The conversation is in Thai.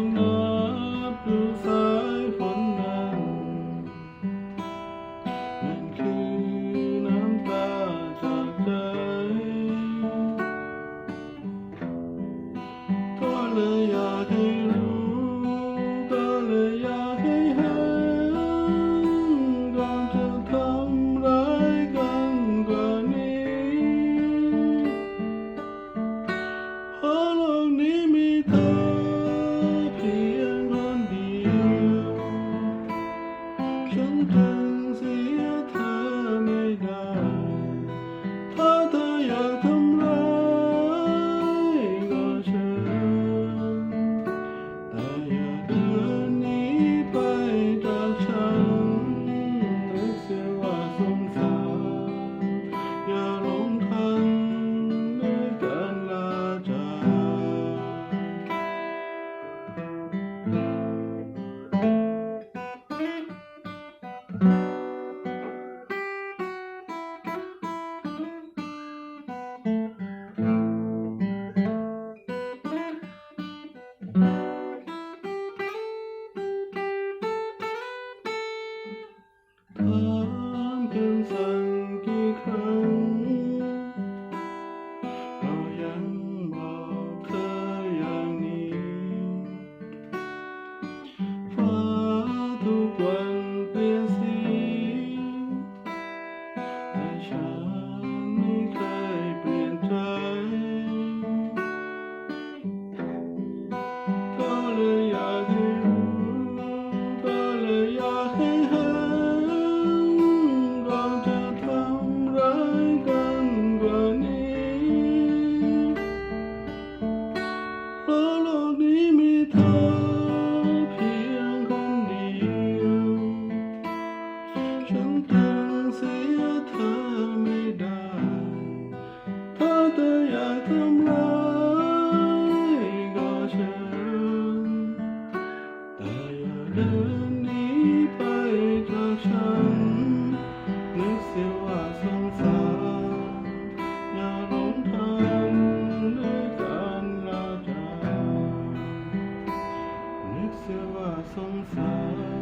long mm เดินนีไปจากฉันนึกเสียว่าสงสารอย่าหลงทางด้วยการลาจนึกเสียว่าสงสาร